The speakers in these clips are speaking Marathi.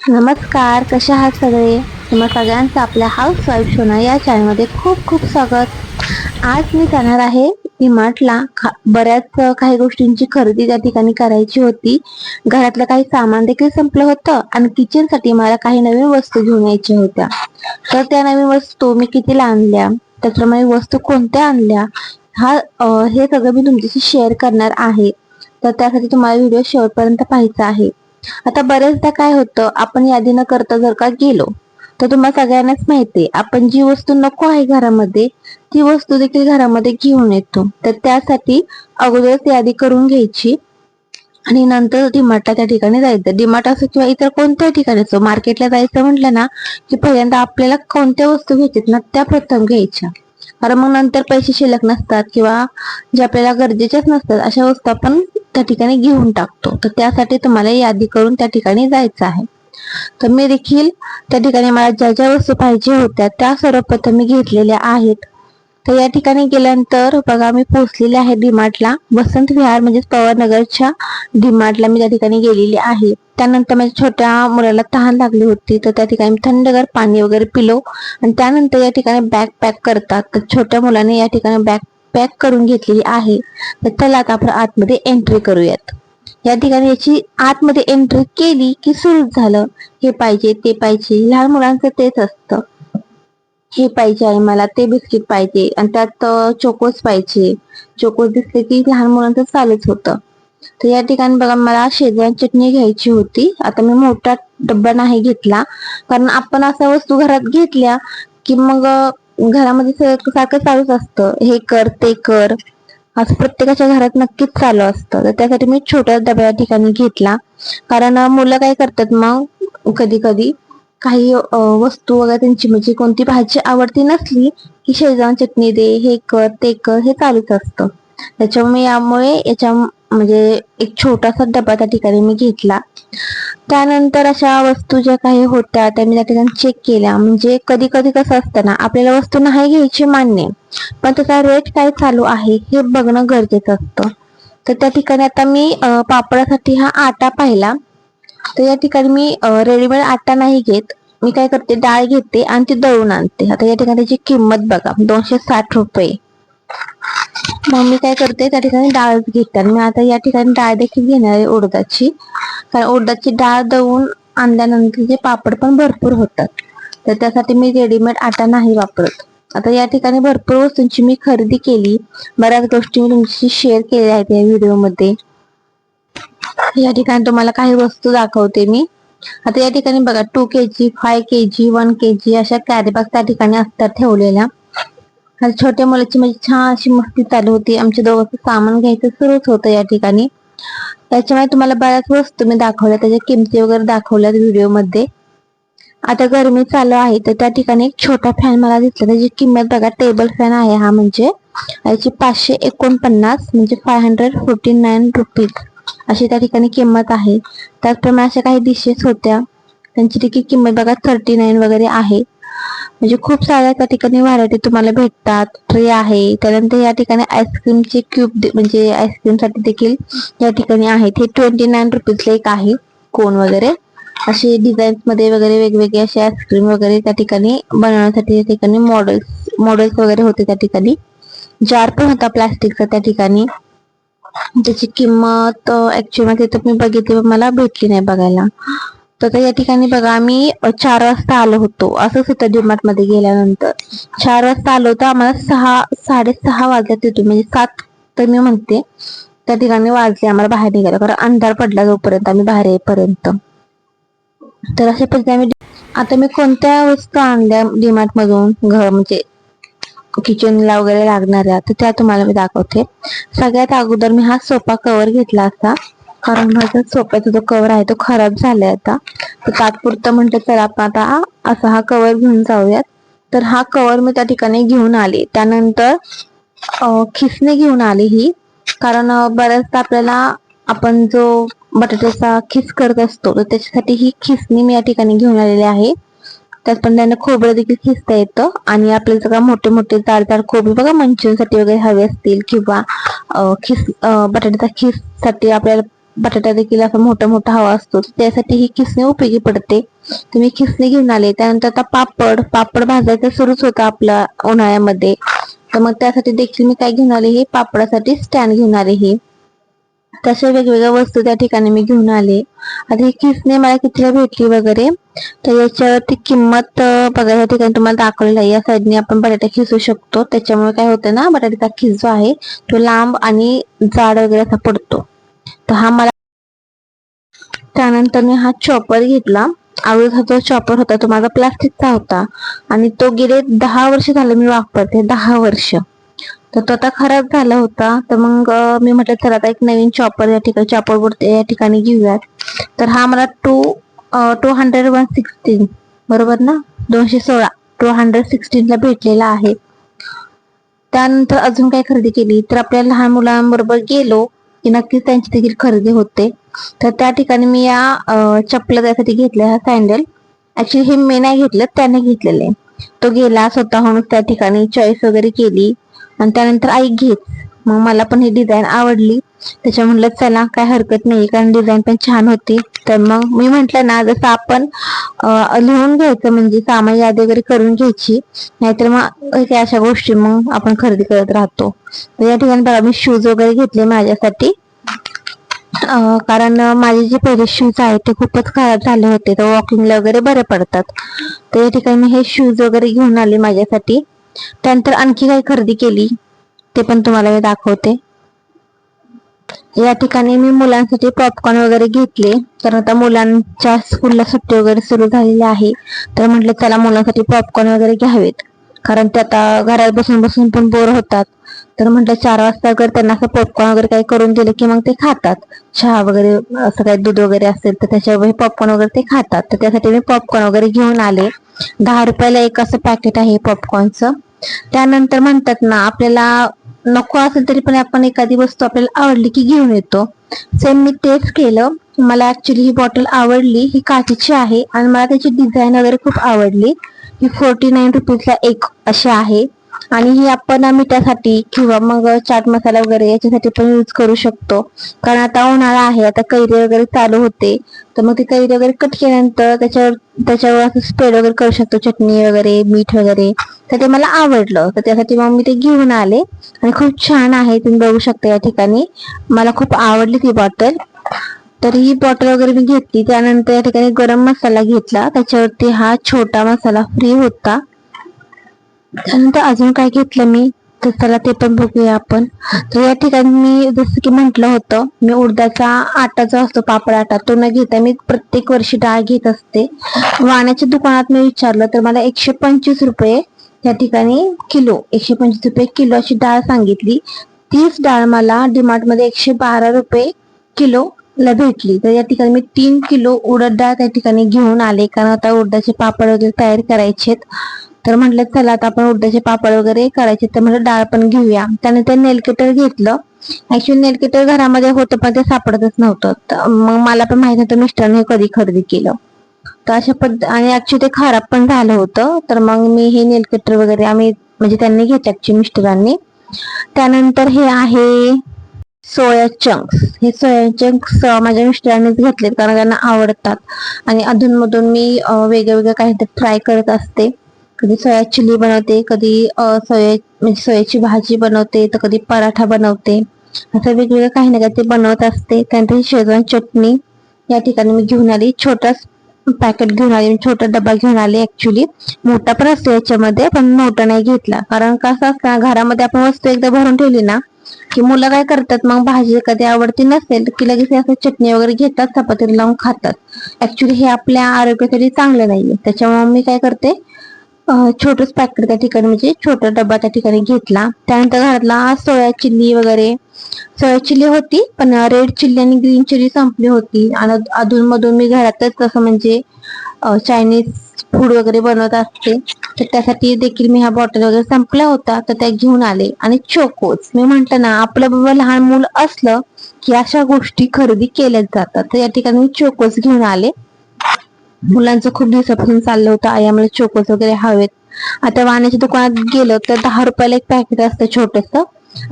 नमस्कार कसे आहात सगळे? तुम्हा सगळ्यांचं आपल्या हाऊस वाईफ शोना या चॅनलमध्ये खूप खूप स्वागत. आज मी जाणार आहे डीमार्टला बऱ्याच काही गोष्टींची खरेदी त्या ठिकाणी करायची होती. घरातलं काही सामान देखील संपलं होतं आणि किचनसाठी मला काही नवीन वस्तू घेऊन यायच्या होत्या. तर त्या नवीन वस्तू मी कितीला आणल्या? त्याप्रमाणे वस्तू कोणत्या आणल्या? हा हे सगळं मी तुमच्याशी शेअर करणार आहे. तर त्यासाठी तुम्हाला व्हिडिओ शेवटपर्यंत पाहायचा आहे. आता बऱ्याचदा काय होतं आपण यादी न करता जर का गेलो तर तुम्हाला सगळ्यांनाच माहिती आपण जी वस्तू नको आहे घरामध्ये ती वस्तू देखील घरामध्ये घेऊन येतो. तर त्यासाठी अगोदरच यादी करून घ्यायची आणि नंतर डीमार्टला त्या ठिकाणी जायचं. डिमार्ट असो किंवा इतर कोणत्याही ठिकाणी असो मार्केटला जायचं म्हटलं ना की पहिल्यांदा आपल्याला कोणत्या वस्तू घ्यायच्यात ना त्या प्रथम घ्यायच्या. कारण मग नंतर पैसे शिल्लक नसतात किंवा जे आपल्याला गरजेच्याच नसतात अशा वस्तू आपण त्या ठिकाणी घेऊन टाकतो. तर त्यासाठी तुम्हाला यादी करून त्या ठिकाणी जायचं आहे. तर मी देखील त्या ठिकाणी मला ज्या ज्या वस्तू पाहिजे होत्या त्या सर्वप्रथम मी घेतलेल्या आहेत. तर या ठिकाणी गेल्यानंतर बघा मी पोहोचलेले आहे डीमार्टला. वसंत विहार म्हणजेच पवारनगरच्या डीमार्टला मी त्या ठिकाणी गेलेली आहे. त्यानंतर माझ्या छोट्या मुलाला तहान लागली होती. तर त्या ठिकाणी मी थंडगार पाणी वगैरे पिलो. आणि त्यानंतर या ठिकाणी बॅग पॅक करतात. तर छोट्या मुलाने या ठिकाणी बॅग पॅक करून घेतलेली आहे तर त्याला आता आपण आतमध्ये एंट्री करूयात. या ठिकाणी याची आतमध्ये एंट्री केली की सुरू झालं. हे पाहिजे ते पाहिजे. लहान मुलांचं तेच असतं. हे पाहिजे आहे मला ते बिस्किट पाहिजे. आणि त्यात चोकोस पाहिजे. चोकोस दिसले की लहान मुलांचं चालूच होतं. तर या ठिकाणी बघा मला शेजवान चटणी घ्यायची होती. आता मी मोठा डब्बा नाही घेतला. कारण आपण अशा वस्तू घरात घेतल्या की मग घरामध्ये सगळं- सारखं चालूच असतं. हे कर ते कर. असं प्रत्येकाच्या घरात नक्कीच चालू असतं. तर त्यासाठी मी छोट्या डब्या ठिकाणी घेतला. कारण मुलं काय करतात मग कधी कधी काही वस्तू वगैरे त्यांची म्हणजे कोणती भाजी आवडती नसली की शेजवान चटणी दे हे कर ते कर हे चालूच असतं. त्याच्यामुळे यामुळे याच्या म्हणजे एक छोटासा डबा त्या ठिकाणी मी घेतला. त्यानंतर अशा वस्तू ज्या काही होत्या त्या मी त्या ठिकाणी चेक केल्या. म्हणजे कधी कधी कसं असतं ना आपल्याला वस्तू नाही घ्यायची मान्य पण त्याचा रेट काय चालू आहे हे बघणं गरजेचं असतं. तर त्या ठिकाणी आता मी पापडासाठी हा आटा पाहिला. तर या ठिकाणी मी रेडीमेड आटा नाही घेत. मी काय करते डाळ घेते आणि ती दळून आणते. आता या ठिकाणी त्याची किंमत बघा दोनशे साठ रुपये. मग मी काय करते त्या ठिकाणी डाळच घेतात. मी आता या ठिकाणी डाळ देखील घेणार आहे उडदाची. कारण उडदाची डाळ दळून आणल्यानंतर जे पापड पण भरपूर होतात. तर त्यासाठी मी रेडीमेड आटा नाही वापरत. आता या ठिकाणी भरपूर वस्तूंची मी खरेदी केली. बऱ्याच गोष्टी मी तुमच्याशी शेअर केल्या आहेत या व्हिडिओमध्ये या ठिकाणी तुम्हाला काही वस्तू दाखवते मी. आता या ठिकाणी बघा two K G five K G one K G अशा कॅरीबॅग त्या ठिकाणी असतात ठेवलेल्या. आणि छोट्या मुलाची म्हणजे छान अशी मस्ती चालू होती. आमच्या दोघांचं सामान घ्यायचं सुरूच होतं या ठिकाणी. त्याच्यामुळे तुम्हाला बऱ्याच वस्तू मी दाखवल्या. त्याच्या किमती वगैरे दाखवल्यात व्हिडिओमध्ये. आता गरमी चालू आहे तर त्या ठिकाणी एक छोटा फॅन मला दिसला. त्याची किंमत बघा टेबल फॅन आहे हा म्हणजे. याची पाचशे एकोणपन्नास म्हणजे five hundred forty nine rupees अशी त्या ठिकाणी किंमत आहे. त्याचप्रमाणे अशा काही डिशेस होत्या. त्यांची देखील किंमत बघा थर्टी नाईन वगैरे आहे. म्हणजे खूप साऱ्या त्या ठिकाणी व्हरायटी तुम्हाला भेटतात. ट्रे आहे. त्यानंतर या ठिकाणी आईस्क्रीमचे क्यूब म्हणजे आईस्क्रीमसाठी देखील या ठिकाणी आहेत. हे ट्वेंटी नाईन रुपीजला एक आहे. कोन वगैरे. असे डिझाईन्समध्ये वगैरे वेगवेगळे असे आईस्क्रीम वगैरे त्या ठिकाणी बनवण्यासाठी त्या ठिकाणी मॉडेल्स मॉडेल्स वगैरे होते त्या ठिकाणी. जार पण होता प्लास्टिकचा त्या ठिकाणी. त्याची किंमत ऍक्च्युअली मध्ये तर मी बघितली पण मला भेटली नाही बघायला. तर या ठिकाणी बघा आम्ही चार वाजता आलो होतो. असंच होतं डीमार्टमध्ये गेल्यानंतर. चार वाजता आलो होतो आम्हाला सहा साडेसहा वाजल्यात तिथून म्हणजे सात तर मी म्हणते. त्या ठिकाणी वाजले आम्हाला बाहेर निघायला. कारण अंधार पडला जोपर्यंत आम्ही बाहेर येईपर्यंत. तर अशा पद्धतीने आम्ही आता मी कोणत्या वस्तू आणल्या डीमार्ट मधून घर? म्हणजे किचनला वगैरे लागणाऱ्या तर त्या तुम्हाला मी दाखवते. सगळ्यात अगोदर मी हा सोफा कव्हर घेतला असा. कारण माझा सोप्याचा जो कवर आहे तो खराब झालाय आता. तर तात्पुरतं म्हटलं तर आपण आता असा हा कवर घेऊन जाऊयात. तर हा कवर मी त्या ठिकाणी घेऊन आले. त्यानंतर खिसणी घेऊन आली ही. कारण बऱ्याचदा आपल्याला आपण जो बटाट्याचा खिस करत असतो तर त्याच्यासाठी ही खिसणी मी या ठिकाणी घेऊन आलेली आहे. त्याचप्रमाणे खोबरं देखील खिसता येतं. आणि आपल्याला जर का मोठे मोठे जाड जाड खोबरे बघा मंचुरियनसाठी वगैरे हवे असतील किंवा खिस बटाट्याचा खिससाठी आपल्याला बटाटा देखील असा मोठा मोठा हवा असतो त्यासाठी ही खिसणी उपयोगी पडते. तुम्ही खिसणी घेऊन आले त्यानंतर आता पापड पापड भाजायचं सुरूच होतं आपल्या उन्हाळ्यामध्ये. तर मग त्यासाठी देखील मी काय घेऊन आले हे पापडासाठी स्टँड घेऊन आले हे. तशा वेगवेगळ्या वस्तू त्या ठिकाणी मी घेऊन आले. आता ही खिसणी मला कितीला भेटली वगैरे? तर याच्यावरती किंमत बघा या ठिकाणी तुम्हाला दाखवलेलं आहे. या साईडने आपण बटाटा खिसू शकतो. त्याच्यामुळे काय होतं ना बटाट्याचा खिस जो आहे तो लांब आणि जाड वगैरे असा पडतो. तर हा मला त्यानंतर मी हा चॉपर घेतला. अगोदर जो चॉपर होता तो माझा प्लास्टिकचा होता. आणि तो गेले दहा वर्ष झालं मी वापरते दहा वर्ष. तर तो आता खराब झाला होता. तर मग मी म्हटलं तर आता एक नवीन चॉपर या ठिकाणी चॉपर बोर्ड या ठिकाणी घेऊयात. तर हा मला two two hundred one sixteen बरोबर ना? दोनशे सोळा टू हंड्रेड सिक्स्टीनला भेटलेला आहे. त्यानंतर अजून काय खरेदी केली? तर आपल्या लहान मुलांबरोबर गेलो. की नक्कीच त्यांची देखील खरेदी होते. तर त्या ठिकाणी मी या चपला त्यासाठी घेतल्या हा सँडल ऍक्च्युली हे मी नाही घेतलं त्याने घेतलेले. तो गेला स्वतःहून त्या ठिकाणी चॉईस वगैरे केली. आणि त्यानंतर आई घेत. मग मला पण ही डिझाईन आवडली. त्याच्या म्हणलं चला काय हरकत नाही कारण डिझाईन पण छान होती. तर मग मी म्हटलं ना जसं आपण लिहून घ्यायचं म्हणजे सामान यादी वगैरे करून घ्यायची नाहीतर मग हे अशा गोष्टी मग आपण खरेदी करत राहतो. तर या ठिकाणी बघा मी शूज वगैरे घेतले माझ्यासाठी. कारण माझे जे पहिले शूज आहेत ते खूपच खराब झाले होते. तर वॉकिंगला वगैरे बरे पडतात. तर या ठिकाणी मी हे शूज वगैरे घेऊन आले माझ्यासाठी. त्यानंतर आणखी काही खरेदी केली. ते पण तुम्हाला मी दाखवते. या ठिकाणी मी मुलांसाठी पॉपकॉर्न वगैरे घेतले. तर आता मुलांच्या स्कूलला सुट्टी वगैरे सुरू झालेली आहे. तर म्हटलं चला मुलांसाठी पॉपकॉर्न वगैरे घ्यावेत. कारण ते आता घरात बसून बसून पण बोर होतात. तर म्हटलं चार वाजता जर त्यांना असं पॉपकॉर्न वगैरे काही करून दिलं की मग ते खातात. चहा वगैरे असं काही दूध वगैरे असेल तर त्याच्यावर पॉपकॉर्न वगैरे ते खातात. तर त्यासाठी मी पॉपकॉर्न वगैरे घेऊन आले. दहा रुपयाला एक असं पॅकेट आहे पॉपकॉर्नचं त्यानंतर म्हणतात ना आपल्याला नको असेल तरी पण आपण एखादी वस्तू आपल्याला आवडली की घेऊन येतो. सेम मी तेच केलं. मला ऍक्च्युली ही बॉटल आवडली ही काचीची आहे आणि मला त्याची डिझाईन वगैरे खूप आवडली. ही फोर्टी नाईन रुपीजला एक अशी आहे. आणि ही आपण मिठासाठी किंवा मग चाट मसाला वगैरे याच्यासाठी पण यूज करू शकतो. कारण आता उन्हाळा आहे आता कैरी वगैरे चालू होते. तर मग ती कैरी वगैरे कट केल्यानंतर त्याच्यावर त्याच्यावर असं स्प्रेड वगैरे करू शकतो. चटणी वगैरे मीठ वगैरे. तर ते मला आवडलं. तर त्यासाठी मग मी ते घेऊन आले. आणि खूप छान आहे तुम्ही बघू शकता या ठिकाणी. मला खूप आवडली ती बॉटल तर ही बॉटल वगैरे मी घेतली. त्यानंतर या ठिकाणी गरम मसाला घेतला. त्याच्यावरती हा छोटा मसाला फ्री होता. त्यानंतर अजून काय घेतलं मी? तर चला ते पण बघूया आपण. तर या ठिकाणी मी जसं की म्हटलं होतं मी उडदाचा आटा जो असतो पापड आटा तो न घेता मी प्रत्येक वर्षी डाळ घेत असते. वाण्याच्या दुकानात मी विचारलं तर मला एकशे पंचवीस रुपये या ठिकाणी किलो एकशे पंचवीस रुपये किलो अशी डाळ सांगितली. तीच डाळ मला डिमार्टमध्ये एकशे बारा रुपये किलो ला भेटली. तर या ठिकाणी मी तीन किलो उडद डाळ त्या ठिकाणी घेऊन आले कारण आता उडदाचे पापड वगैरे तयार करायचे तर म्हटलं चला आता आपण उडदाचे पापड वगैरे करायचे. तर म्हटलं डाळ पण घेऊया. त्यानंतर नेलकटर घेतलं. ऍक्च्युली नेलकटर घरामध्ये होतं पण ते सापडतच नव्हतं. तर मग मला पण माहीत नव्हतं मिस्टरने कधी खरेदी केलं. तर अशा पद्ध आणि ऍक्च्युली ते खराब पण झालं होतं. तर मग मी हे नेलकटर वगैरे आम्ही म्हणजे त्यांनी घेतलं ऍक्च्युली मिस्टरांनी. त्यानंतर हे आहे सोया चंक्स हे सोया चंक्स माझ्या मिस्टरांनीच घेतलेत कारण त्यांना आवडतात. आणि अधूनमधून मी अं, वेगळं काही काहीतरी ट्राय करत असते. कधी सोया चिली बनवते कधी सोया म्हणजे सोयाची भाजी बनवते तर कधी पराठा बनवते. असं वेगवेगळं काही ना काही ते बनवत असते. त्यानंतर शेजवान चटणी या ठिकाणी मी घेऊन आली. छोटा पॅकेट घेऊन आले. छोटा डबा घेऊन आले ऍक्च्युली मोठा पण असतो याच्यामध्ये पण मोठा नाही घेतला. कारण कसं असतं घरामध्ये आपण वस्तू एकदा भरून ठेवली ना की मुलं काय करतात मग भाजी कधी आवडती नसेल की लगेच असं चटणी वगैरे घेतात चपातीला लावून खातात. ऍक्च्युली हे आपल्या आरोग्यासाठी चांगलं नाहीये. त्याच्यामुळे मी काय करते छोटंच पॅकेट त्या ठिकाणी म्हणजे छोटा डबा त्या ठिकाणी घेतला. त्यानंतर घातला सोया चिल्ली वगैरे. सोया चिल्ली होती पण रेड चिल्ली आणि ग्रीन चिल्ली संपली होती. आणि अधून मधून मी घरातच असं म्हणजे चायनीज फूड वगैरे बनवत असते. तर त्यासाठी देखील मी ह्या बॉटल वगैरे संपल्या होता तर त्या घेऊन आले. आणि चोकोच मी म्हंटल ना आपलं बाबा लहान मूल असलं की अशा गोष्टी खरेदी केल्याच जातात. तर या ठिकाणी मी चोकोच घेऊन आले. मुलांचं खूप दिवसापासून चाललं होतं. आई आम्हाला चोकोस वगैरे हवेत. आता वाण्याच्या दुकानात गेलं तर दहा रुपयाला एक पॅकेट असतं छोटस.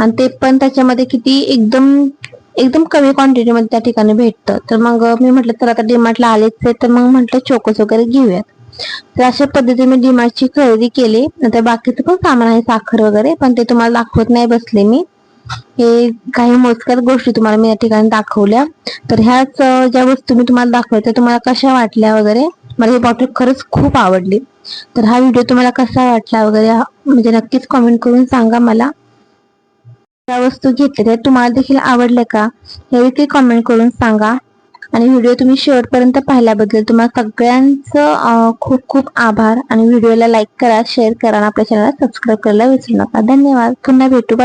आणि ते पण त्याच्यामध्ये किती एकदम एकदम कमी क्वांटिटीमध्ये त्या ठिकाणी भेटतं. तर मग मी म्हटलं तर आता डीमार्टला आलेच आहे. तर मग म्हटलं चोकोस वगैरे घेऊयात. तर अशा पद्धतीने मी डीमार्टची खरेदी केली. नंतर बाकीचं पण सामान आहे साखर वगैरे पण ते तुम्हाला दाखवत नाही बसले मी. हे काही मोजक्याच गोष्टी तुम्हाला मी या ठिकाणी दाखवल्या. तर ह्याच ज्या वस्तू मी तुम्हाला दाखवल्या त्या तुम्हाला कशा वाटल्या वगैरे मला ही बॉटल खरंच खूप आवडली. तर हा व्हिडिओ तुम्हाला कसा वाटला वगैरे म्हणजे नक्कीच कमेंट करून सांगा मला. त्या वस्तू घेतल्या तुम्हाला देखील आवडल्या का हे देखील कमेंट करून सांगा. आणि व्हिडिओ तुम्ही शेवटपर्यंत पाहिल्याबद्दल तुम्हाला सगळ्यांचं खूप खूप आभार. आणि व्हिडिओला लाईक करा शेअर करा आणि आपल्या चॅनलला सबस्क्राईब करायला विसरू नका. धन्यवाद. पुन्हा भेटू.